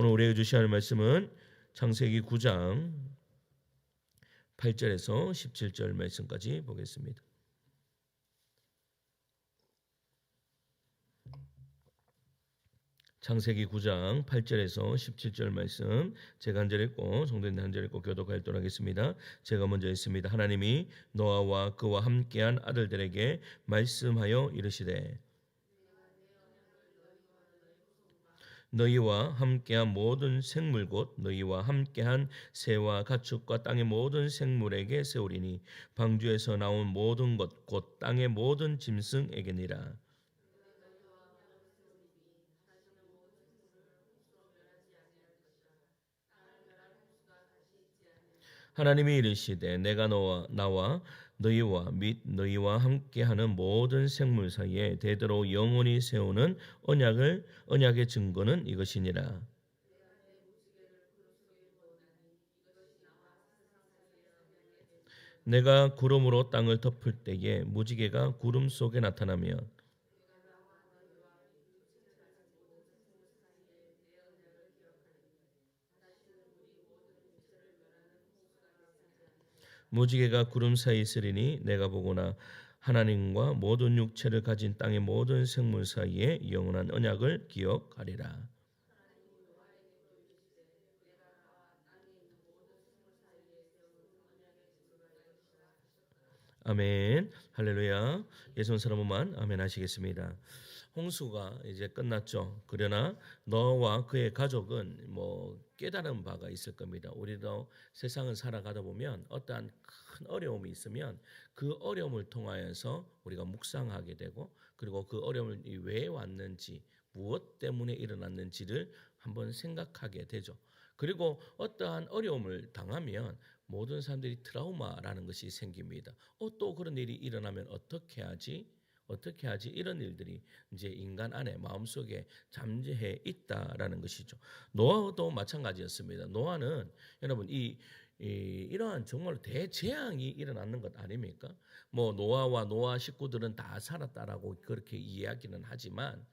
오늘 우리에게 주셔야 할 말씀은 창세기 9장 8절에서 17절 말씀까지 보겠습니다. 창세기 9장 8절에서 17절 말씀 제가 한 절 읽고 성도님 한절 읽고 교독하도록 하겠습니다. 제가 먼저 읽습니다. 하나님이 노아와 그와 함께한 아들들에게 말씀하여 이르시되 너희와 함께한 모든 생물 곧 너희와 함께한 새와 가축과 땅의 모든 생물에게 세우리니 방주에서 나온 모든 것 곧 땅의 모든 짐승에게니라. 하나님이 이르시되 내가 너와 나와 너희와 및 너희와 함께하는 모든 생물 사이에 대대로 영원히 세우는 언약을 언약의 증거는 이것이니라. 내가 구름으로 땅을 덮을 때에 무지개가 구름 속에 나타나며 무지개가 구름 사이 있으리니 내가 보거나 하나님과 모든 육체를 가진 땅의 모든 생물 사이에 영원한 언약을 기억하리라. 아멘. 할렐루야. 예수님 사람만 아멘 하시겠습니다. 홍수가 이제 끝났죠. 그러나 너와 그의 가족은 뭐 깨달은 바가 있을 겁니다. 우리도 세상을 살아가다 보면 어떠한 큰 어려움이 있으면 그 어려움을 통하여서 우리가 묵상하게 되고 그리고 그 어려움을 왜 왔는지 무엇 때문에 일어났는지를 한번 생각하게 되죠. 그리고 어떠한 어려움을 당하면 모든 사람들이 트라우마라는 것이 생깁니다. 어, 또 그런 일이 일어나면 어떻게 하지? 어떻게 하지? 이런 일들이 이제 인간 안에 마음속에 잠재해 있다라는 것이죠. 노아도 마찬가지였습니다. 노아는 여러분 이, 이 이러한 정말 대재앙이 일어났는 것 아닙니까? 뭐 노아와 노아 식구들은 다 살았다라고 그렇게 이야기는 하지만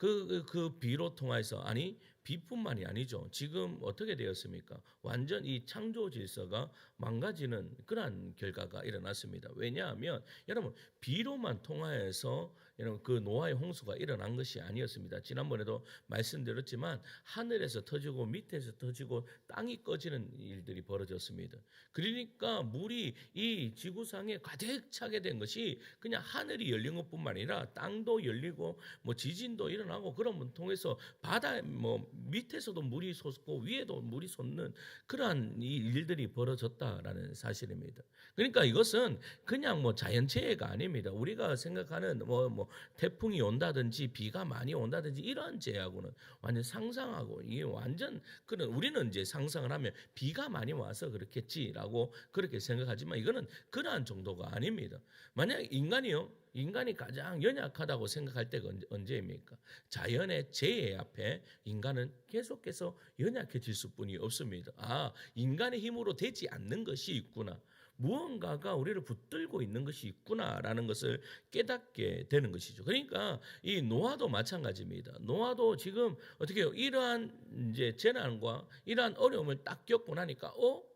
그, 그, 그 비로 통해서 아니 비뿐만이 아니죠. 지금 어떻게 되었습니까? 완전 이 창조 질서가 망가지는 그러한 결과가 일어났습니다. 왜냐하면 여러분 비로만 통하여서 여러분 그 노아의 홍수가 일어난 것이 아니었습니다. 지난번에도 말씀드렸지만 하늘에서 터지고 밑에서 터지고 땅이 꺼지는 일들이 벌어졌습니다. 그러니까 물이 이 지구상에 가득 차게 된 것이 그냥 하늘이 열린 것뿐만 아니라 땅도 열리고 뭐 지진도 일어나 고 그런 문 통해서 바다 뭐 밑에서도 물이 솟고 위에도 물이 솟는 그러한 이 일들이 벌어졌다라는 사실입니다. 그러니까 이것은 그냥 뭐 자연재해가 아닙니다. 우리가 생각하는 뭐, 뭐 태풍이 온다든지 비가 많이 온다든지 이런 재해하고는 완전 상상하고 이게 완전 그런 우리는 이제 상상을 하면 비가 많이 와서 그렇겠지라고 그렇게 생각하지만 이거는 그러한 정도가 아닙니다. 만약 인간이요 인간이 가장 연약하다고 생각할 때가 언제입니까? 자연의 재해 앞에 인간은 계속해서 연약해질 수뿐이 없습니다. 아, 인간의 힘으로 되지 않는 것이 있구나. 무언가가 우리를 붙들고 있는 것이 있구나라는 것을 깨닫게 되는 것이죠. 그러니까 이 노아도 마찬가지입니다. 노아도 지금 어떻게 해요? 이러한 이제 재난과 이러한 어려움을 딱 겪고 나니까 어?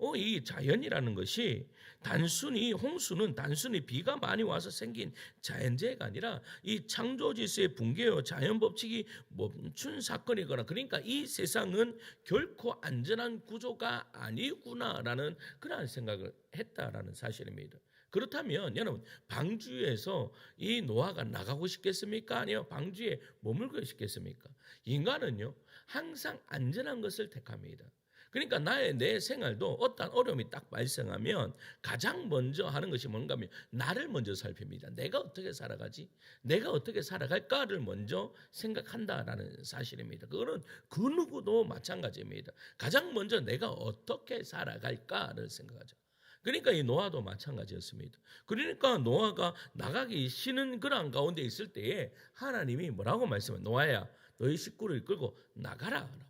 어, 이 자연이라는 것이 단순히 홍수는 단순히 비가 많이 와서 생긴 자연재해가 아니라 이 창조 질서의 붕괴요 자연 법칙이 멈춘 사건이거나 그러니까 이 세상은 결코 안전한 구조가 아니구나라는 그러한 생각을 했다라는 사실입니다. 그렇다면 여러분 방주에서 이 노아가 나가고 싶겠습니까? 아니요 방주에 머물고 싶겠습니까? 인간은요 항상 안전한 것을 택합니다. 그러니까 나의 내 생활도 어떤 어려움이 딱 발생하면 가장 먼저 하는 것이 뭔가 하면 나를 먼저 살핍니다. 내가 어떻게 살아가지? 내가 어떻게 살아갈까를 먼저 생각한다라는 사실입니다. 그거는 그 누구도 마찬가지입니다. 가장 먼저 내가 어떻게 살아갈까를 생각하죠. 그러니까 이 노아도 마찬가지였습니다. 그러니까 노아가 나가기 싫은 그런 가운데 있을 때에 하나님이 뭐라고 말씀해? 노아야, 너희 식구를 이끌고 나가라라고 하는.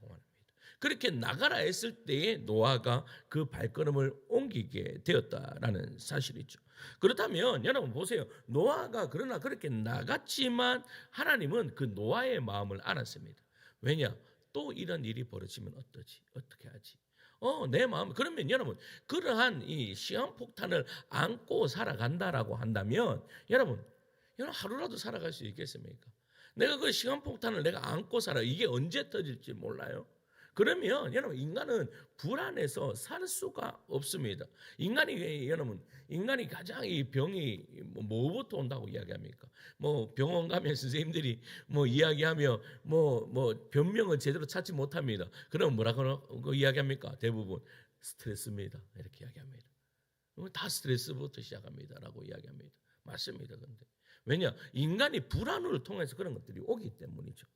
그렇게 나가라 했을 때에 노아가 그 발걸음을 옮기게 되었다라는 사실이죠. 그렇다면 여러분 보세요. 노아가 그러나 그렇게 나갔지만 하나님은 그 노아의 마음을 알았습니다. 왜냐? 또 이런 일이 벌어지면 어떠지? 어떻게 하지? 어, 내 마음. 그러면 여러분, 그러한 이 시한폭탄을 안고 살아간다라고 한다면 여러분, 여러분 하루라도 살아갈 수 있겠습니까? 내가 그 시한폭탄을 내가 안고 살아. 이게 언제 터질지 몰라요. 그러면 여러분 인간은 불안해서 살 수가 없습니다. 인간이 여러분 인간이 가장 이 병이 뭐 뭐부터 온다고 이야기합니까? 뭐 병원 가면 선생님들이 뭐 이야기하며 뭐뭐 변명을 제대로 찾지 못합니다. 그럼 뭐라고 그 이야기합니까? 대부분 스트레스입니다. 이렇게 이야기합니다. 다 스트레스부터 시작합니다라고 이야기합니다. 맞습니다. 근데 왜냐 인간이 불안을 통해서 그런 것들이 오기 때문이죠.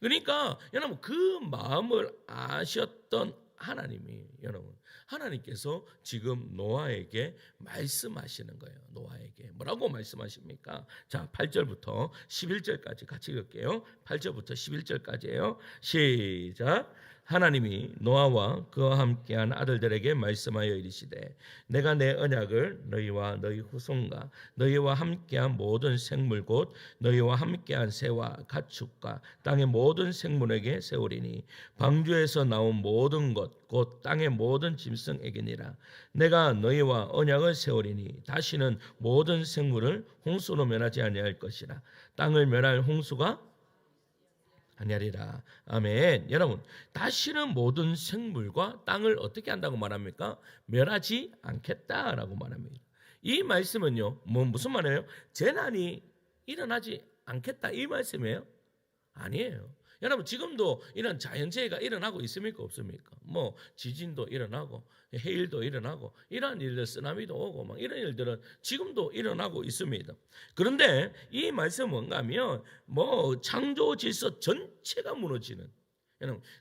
그러니까 여러분 그 마음을 아셨던 하나님이 여러분 하나님께서 지금 노아에게 말씀하시는 거예요. 노아에게 뭐라고 말씀하십니까? 자, 8절부터 11절까지 같이 읽을게요. 8절부터 11절까지예요. 시작. 하나님이 노아와 그와 함께한 아들들에게 말씀하여 이르시되 내가 내 언약을 너희와 너희 후손과 너희와 함께한 모든 생물 곧 너희와 함께한 새와 가축과 땅의 모든 생물에게 세우리니 방주에서 나온 모든 것 곧 땅의 모든 짐승에게니라. 내가 너희와 언약을 세우리니 다시는 모든 생물을 홍수로 멸하지 아니할 것이라. 땅을 멸할 홍수가 아니하리라. 아멘. 여러분, 다시는 모든 생물과 땅을 어떻게 한다고 말합니까? 멸하지 않겠다라고 말합니다. 이 말씀은요, 뭐 무슨 말이에요? 재난이 일어나지 않겠다 이 말씀이에요? 아니에요. 여러분 지금도 이런 자연재해가 일어나고 있습니까 없습니까? 뭐 지진도 일어나고 해일도 일어나고 이런 일들 쓰나미도 오고 막 이런 일들은 지금도 일어나고 있습니다. 그런데 이 말씀은 뭔가하면 뭐 창조 질서 전체가 무너지는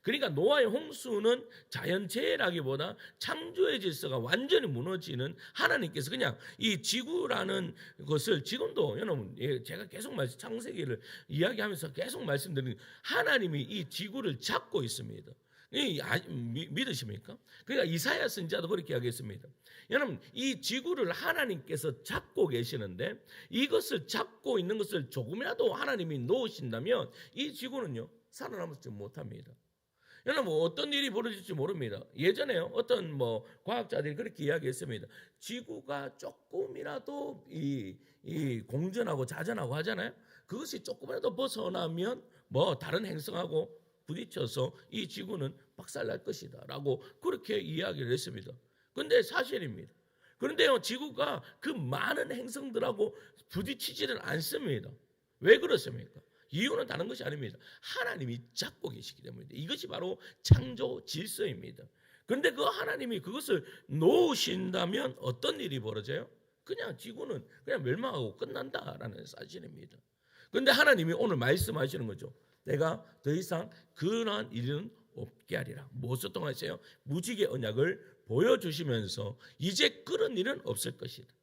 그러니까 노아의 홍수는 자연재해라기보다 창조의 질서가 완전히 무너지는 하나님께서 그냥 이 지구라는 것을 지금도 여러분 예, 제가 계속 말씀 창세기를 이야기하면서 계속 말씀드리는 하나님이 이 지구를 잡고 있습니다. 이 아, 미, 믿으십니까? 그러니까 이사야 선지자도 그렇게 이야기했습니다. 여러분 이 지구를 하나님께서 잡고 계시는데 이것을 잡고 있는 것을 조금이라도 하나님이 놓으신다면 이 지구는요 살아남지 못합니다. 여러분 어떤 일이 벌어질지 모릅니다. 예전에요 어떤 뭐 과학자들이 그렇게 이야기했습니다. 지구가 조금이라도 이, 이 공전하고 자전하고 하잖아요. 그것이 조금이라도 벗어나면 뭐 다른 행성하고 부딪혀서 이 지구는 박살날 것이다라고 그렇게 이야기를 했습니다. 근데 사실입니다. 그런데요 지구가 그 많은 행성들하고 부딪히지는 않습니다. 왜 그렇습니까? 이유는 다른 것이 아닙니다. 하나님이 잡고 계시기 때문입니다. 이것이 바로 창조 질서입니다. 그런데 그 하나님이 그것을 놓으신다면 어떤 일이 벌어져요? 그냥 지구는 그냥 멸망하고 끝난다라는 사실입니다. 그런데 하나님이 오늘 말씀하시는 거죠. 내가 더 이상 그러한 일은 없게 하리라. 무엇을 통하세요? 무지개 언약을 보여주시면서 이제 그런 일은 없을 것이다.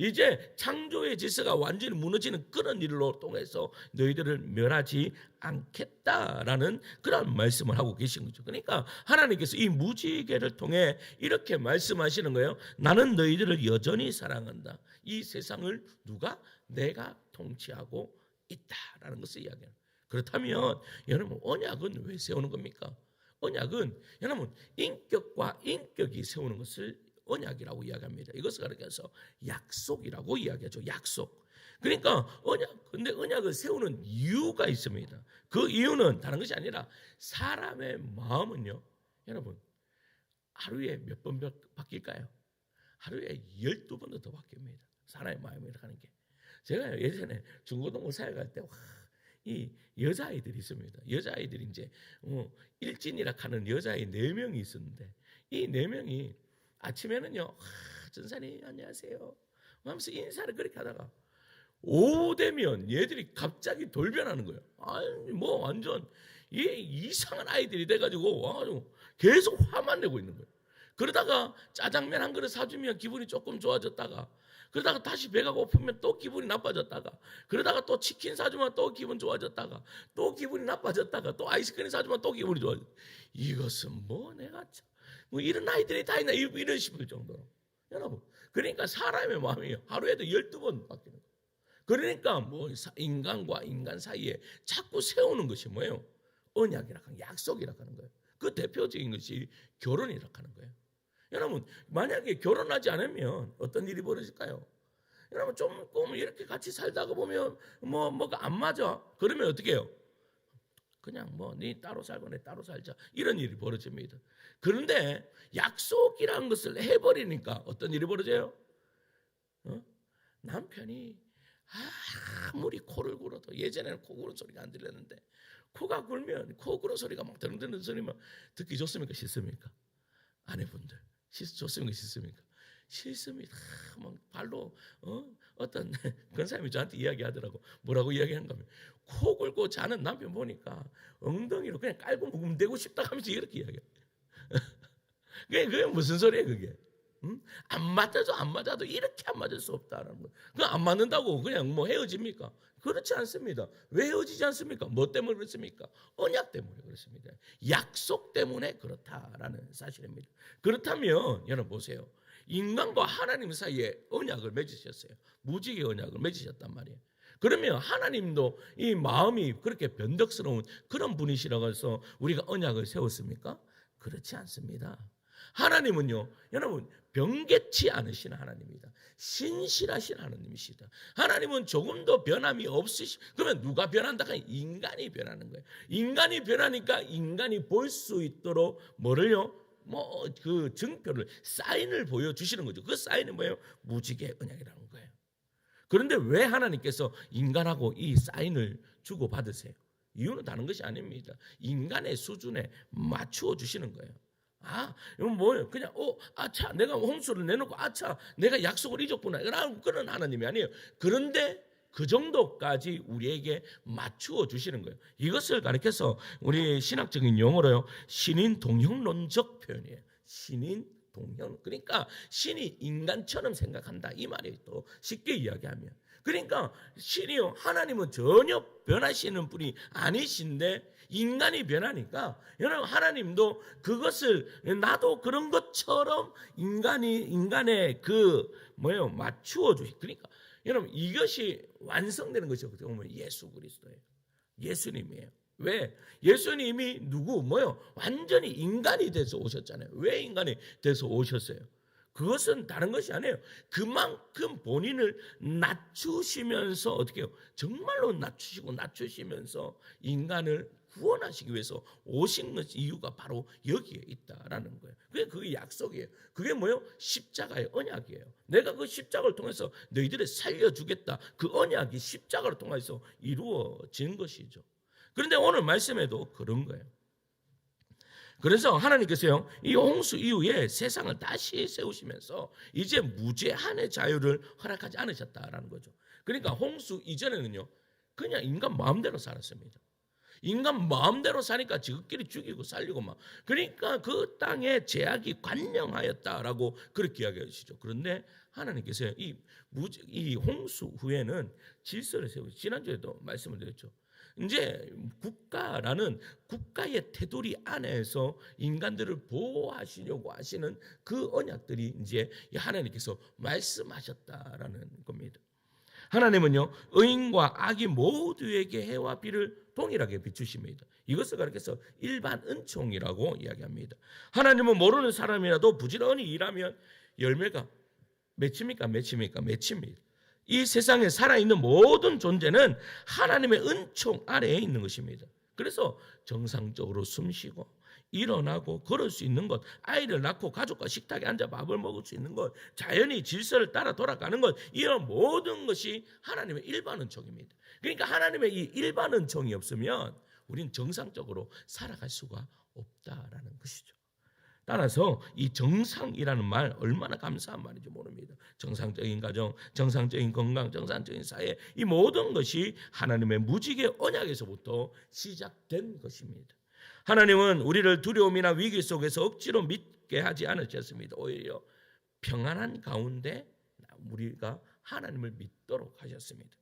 이제 창조의 질서가 완전히 무너지는 그런 일로 통해서 너희들을 멸하지 않겠다라는 그런 말씀을 하고 계신 거죠. 그러니까 하나님께서 이 무지개를 통해 이렇게 말씀하시는 거예요. 나는 너희들을 여전히 사랑한다. 이 세상을 누가 내가 통치하고 있다라는 것을 이야기해요. 그렇다면 여러분 언약은 왜 세우는 겁니까? 언약은 여러분 인격과 인격이 세우는 것을 언약이라고 이야기합니다. 이것을 가리켜서 약속이라고 이야기하죠. 약속. 그러니까 언약, 근데 언약을 세우는 이유가 있습니다. 그 이유는 다른 것이 아니라 사람의 마음은요, 여러분, 하루에 몇 번 바뀔까요? 하루에 열두 번도 더 바뀝니다. 사람의 마음이 하는 게. 제가 예전에 중고등부 사회 갈 때, 와, 이 여자아이들이 있습니다. 여자아이들이 이제, 어, 일진이라 하는 여자아이 네 명이 있었는데, 이네 명이 아침에는요, 아, 전사님 안녕하세요. 하면서 인사를 그렇게 하다가 오후 되면 얘들이 갑자기 돌변하는 거예요. 아니 뭐 완전 이 이상한 아이들이 돼가지고 와가지고 계속 화만 내고 있는 거예요. 그러다가 짜장면 한 그릇 사주면 기분이 조금 좋아졌다가 그러다가 다시 배가 고프면 또 기분이 나빠졌다가 그러다가 또 치킨 사주면 또 기분 좋아졌다가 또 기분이 나빠졌다가 또 아이스크림 사주면 또 기분이 좋아졌 이것은 뭐 내가 참, 뭐 이런 아이들이 다 있나 이런 싶을 정도로 여러분 그러니까 사람의 마음이 하루에도 열두 번 바뀌는 거예요. 그러니까 뭐 인간과 인간 사이에 자꾸 세우는 것이 뭐예요? 언약이라 하는 약속이라 하는 거예요. 그 대표적인 것이 결혼이라 하는 거예요. 여러분 만약에 결혼하지 않으면 어떤 일이 벌어질까요? 여러분 조금 이렇게 같이 살다가 보면 뭐 뭐가 안 맞아. 그러면 어떻게 해요? 그냥 뭐 네 따로 살고 내 따로 살자 이런 일이 벌어집니다. 그런데 약속이라는 것을 해버리니까 어떤 일이 벌어져요? 어? 남편이 아무리 코를 굴어도 예전에는 코 구는 소리가 안 들렸는데 코가 굴면 코 구는 소리가 막 드는 소리만 듣기 좋습니까 싫습니까? 아내분들 싫, 좋습니까 싫습니까? 싫습니다. 막 발로 어? 어떤 그런 사람이 저한테 이야기하더라고 뭐라고 이야기한가 하면 코 굴고 자는 남편 보니까 엉덩이로 그냥 깔고 묵음대고 싶다 하면서 이렇게 이야기해. 그게, 그게 무슨 소리예요 그게? 응? 안 맞아도 안 맞아도 이렇게 안 맞을 수 없다라는 거. 그안 맞는다고 그냥 뭐 헤어집니까? 그렇지 않습니다. 왜 헤어지지 않습니까? 뭐 때문에 그렇습니까? 언약 때문에 그렇습니다. 약속 때문에 그렇다라는 사실입니다. 그렇다면 여러분 보세요. 인간과 하나님 사이에 언약을 맺으셨어요. 무지개 언약을 맺으셨단 말이에요. 그러면 하나님도 이 마음이 그렇게 변덕스러운 그런 분이시라고 해서 우리가 언약을 세웠습니까? 그렇지 않습니다. 하나님은요, 여러분, 변개치 않으신 하나님입니다. 신실하신 하나님이시다. 하나님은 조금도 변함이 없으시, 그러면 누가 변한다? 인간이 변하는 거예요. 인간이 변하니까 인간이 볼 수 있도록 뭐를요? 뭐 그 증표를 사인을 보여 주시는 거죠. 그 사인은 뭐예요? 무지개 언약이라는 거예요. 그런데 왜 하나님께서 인간하고 이 사인을 주고 받으세요? 이유는 다른 것이 아닙니다. 인간의 수준에 맞추어 주시는 거예요. 아, 이건 뭐예요? 그냥 어, 아차, 내가 홍수를 내놓고 아차, 내가 약속을 잊었구나. 그런 하나님이 아니에요. 그런데 그 정도까지 우리에게 맞추어 주시는 거예요. 이것을 가리켜서 우리 신학적인 용어로요. 신인 동형론적 표현이에요. 신인 동형. 그러니까 신이 인간처럼 생각한다. 이 말이 또 쉽게 이야기하면. 그러니까 신이요. 하나님은 전혀 변하시는 분이 아니신데 인간이 변하니까 여러분 하나님도 그것을 나도 그런 것처럼 인간이 인간의 그 뭐예요 맞추어 주시. 그러니까 여러분 이것이 완성되는 것이 어떻게 보면 예수 그리스도예요. 예수님이에요. 왜? 예수님이 누구 뭐요? 완전히 인간이 돼서 오셨잖아요. 왜 인간이 돼서 오셨어요? 그것은 다른 것이 아니에요. 그만큼 본인을 낮추시면서 어떻게 해요? 정말로 낮추시고 낮추시면서 인간을 구원하시기 위해서 오신 것 이유가 바로 여기에 있다라는 거예요. 그게 그게 약속이에요. 그게 뭐요? 십자가의 언약이에요. 내가 그 십자가를 통해서 너희들을 살려주겠다. 그 언약이 십자가를 통해서 이루어진 것이죠. 그런데 오늘 말씀에도 그런 거예요. 그래서 하나님께서요, 이 홍수 이후에 세상을 다시 세우시면서 이제 무제한의 자유를 허락하지 않으셨다라는 거죠. 그러니까 홍수 이전에는요, 그냥 인간 마음대로 살았습니다. 인간 마음대로 사니까 지극끼리 죽이고 살리고 막 그러니까 그 땅에 제약이 관영하였다라고 그렇게 이야기하시죠. 그런데 하나님께서 이, 무지, 이 홍수 후에는 질서를 세우고 지난주에도 말씀을 드렸죠. 이제 국가라는 국가의 테두리 안에서 인간들을 보호하시려고 하시는 그 언약들이 이제 하나님께서 말씀하셨다라는 겁니다. 하나님은요 의인과 악이 모두에게 해와 비를 동일하게 비추십니다. 이것을 가리켜서 일반 은총이라고 이야기합니다. 하나님은 모르는 사람이라도 부지런히 일하면 열매가 맺힙니까? 맺힙니까? 맺힙니다. 이 세상에 살아있는 모든 존재는 하나님의 은총 아래에 있는 것입니다. 그래서 정상적으로 숨 쉬고 일어나고 걸을 수 있는 것, 아이를 낳고 가족과 식탁에 앉아 밥을 먹을 수 있는 것, 자연히 질서를 따라 돌아가는 것, 이런 모든 것이 하나님의 일반 은총입니다. 그러니까 하나님의 이 일반 은총이 없으면 우리는 정상적으로 살아갈 수가 없다라는 것이죠. 따라서 이 정상이라는 말 얼마나 감사한 말인지 모릅니다. 정상적인 가정, 정상적인 건강, 정상적인 사회 이 모든 것이 하나님의 무지개 언약에서부터 시작된 것입니다. 하나님은 우리를 두려움이나 위기 속에서 억지로 믿게 하지 않으셨습니다. 오히려 평안한 가운데 우리가 하나님을 믿도록 하셨습니다.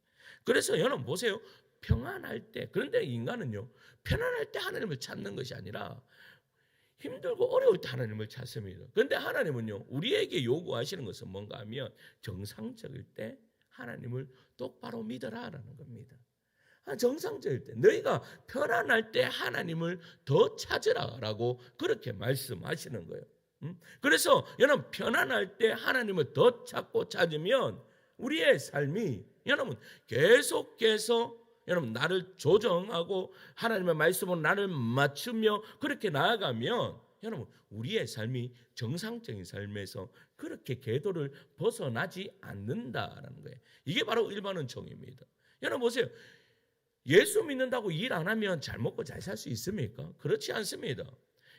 그래서 여러분 보세요. 평안할 때 그런데 인간은요. 편안할 때 하나님을 찾는 것이 아니라 힘들고 어려울 때 하나님을 찾습니다. 그런데 하나님은요. 우리에게 요구하시는 것은 뭔가 하면 정상적일 때 하나님을 똑바로 믿어라라는 겁니다. 정상적일 때 너희가 편안할 때 하나님을 더 찾으라라고 그렇게 말씀하시는 거예요. 음? 그래서 여러분 편안할 때 하나님을 더 찾고 찾으면 우리의 삶이 여러분 계속해서 여러분 나를 조정하고 하나님의 말씀으로 나를 맞추며 그렇게 나아가면 여러분 우리의 삶이 정상적인 삶에서 그렇게 궤도를 벗어나지 않는다라는 거예요. 이게 바로 일반 은총입니다. 여러분 보세요. 예수 믿는다고 일 안 하면 잘 먹고 잘 살 수 있습니까? 그렇지 않습니다.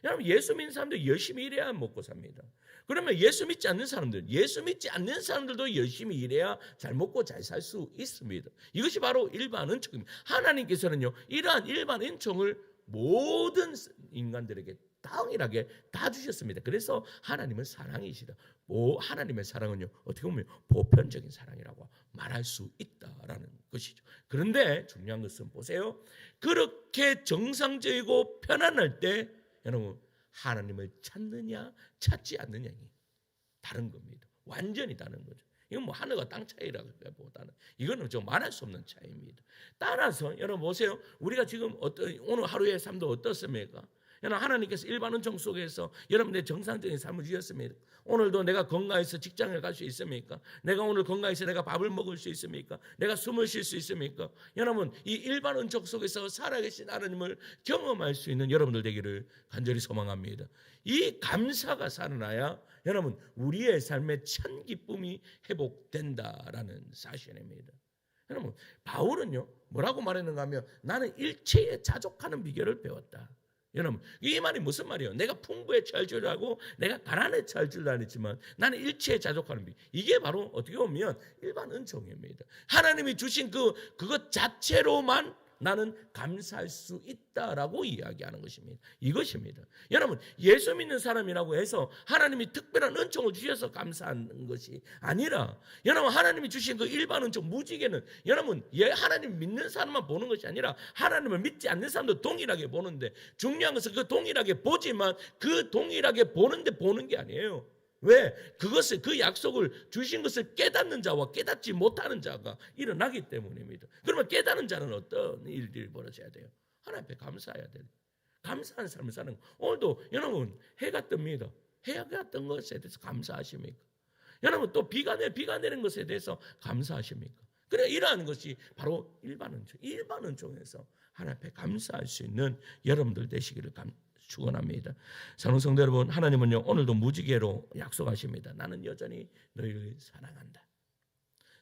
여러분 예수 믿는 사람들 열심히 일해야 먹고 삽니다. 그러면 예수 믿지 않는 사람들, 예수 믿지 않는 사람들도 열심히 일해야 잘 먹고 잘 살 수 있습니다. 이것이 바로 일반 은총입니다. 하나님께서는요 이러한 일반 은총을 모든 인간들에게 당일하게 다 주셨습니다. 그래서 하나님은 사랑이시다. 뭐 하나님의 사랑은요 어떻게 보면 보편적인 사랑이라고 말할 수 있다라는 것이죠. 그런데 중요한 것은 보세요. 그렇게 정상적이고 편안할 때 여러분 하나님을 찾느냐 찾지 않느냐이 다른 겁니다. 완전히 다른 거죠. 이건 뭐 하늘과 땅 차이라기보다는 이거는 좀 말할 수 없는 차이입니다. 따라서 여러분 보세요. 우리가 지금 어떤 오늘 하루의 삶도 어떻습니까? 여러분 하나님께서 일반 은총 속에서 여러분의 정상적인 삶을 주셨습니다. 오늘도 내가 건강해서 직장에 갈 수 있습니까? 내가 오늘 건강해서 내가 밥을 먹을 수 있습니까? 내가 숨을 쉴 수 있습니까? 여러분 이 일반 은총 속에서 살아계신 하나님을 경험할 수 있는 여러분들 되기를 간절히 소망합니다. 이 감사가 살아나야 여러분 우리의 삶의 참 기쁨이 회복된다라는 사실입니다. 여러분 바울은요 뭐라고 말했는가 하면 나는 일체에 자족하는 비결을 배웠다. 여러분 이 말이 무슨 말이에요? 내가 풍부에 처할 줄 알고 내가 가난에 처할 줄도 알았지만 나는 일체에 자족하는 비 이게 바로 어떻게 보면 일반 은총입니다. 하나님이 주신 그 그것 자체로만 나는 감사할 수 있다라고 이야기하는 것입니다. 이것입니다. 여러분 예수 믿는 사람이라고 해서 하나님이 특별한 은총을 주셔서 감사하는 것이 아니라 여러분 하나님이 주신 그 일반 은총 무지개는 여러분 예 하나님 믿는 사람만 보는 것이 아니라 하나님을 믿지 않는 사람도 동일하게 보는데 중요한 것은 그 동일하게 보지만 그 동일하게 보는데 보는 게 아니에요. 왜? 그것을 그 약속을 주신 것을 깨닫는 자와 깨닫지 못하는 자가 일어나기 때문입니다. 그러면 깨닫는 자는 어떤 일들이 벌어져야 돼요? 하나님 앞에 감사해야 돼요. 감사하는 삶을 사는 거. 오늘도 여러분 해가 뜹니다. 해가 뜬 것에 대해서 감사하십니까? 여러분 또 비가 내 비가 내는 것에 대해서 감사하십니까? 그래 이러한 것이 바로 일반 은총. 일반 은총에서 하나님 앞에 감사할 수 있는 여러분들 되시기를 감, 축원합니다. 사랑하는 성도 여러분, 하나님은요 오늘도 무지개로 약속하십니다. 나는 여전히 너희를 사랑한다.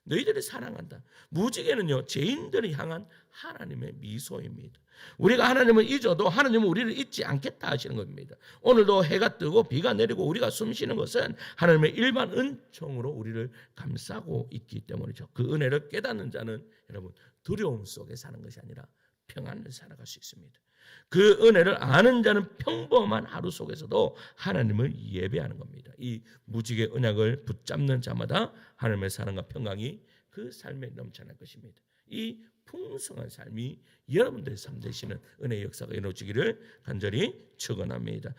너희들을 사랑한다. 무지개는요 죄인들을 향한 하나님의 미소입니다. 우리가 하나님을 잊어도 하나님은 우리를 잊지 않겠다 하시는 겁니다. 오늘도 해가 뜨고 비가 내리고 우리가 숨쉬는 것은 하나님의 일반 은총으로 우리를 감싸고 있기 때문이죠. 그 은혜를 깨닫는 자는 여러분 두려움 속에 사는 것이 아니라 평안을 살아갈 수 있습니다. 그 은혜를 아는 자는 평범한 하루 속에서도 하나님을 예배하는 겁니다. 이 무지개 언약을 붙잡는 자마다 하나님의 사랑과 평강이 그 삶에 넘쳐날 것입니다. 이 풍성한 삶이 여러분들의 삶 되시는 은혜의 역사가 이루어지기를 간절히 축원합니다.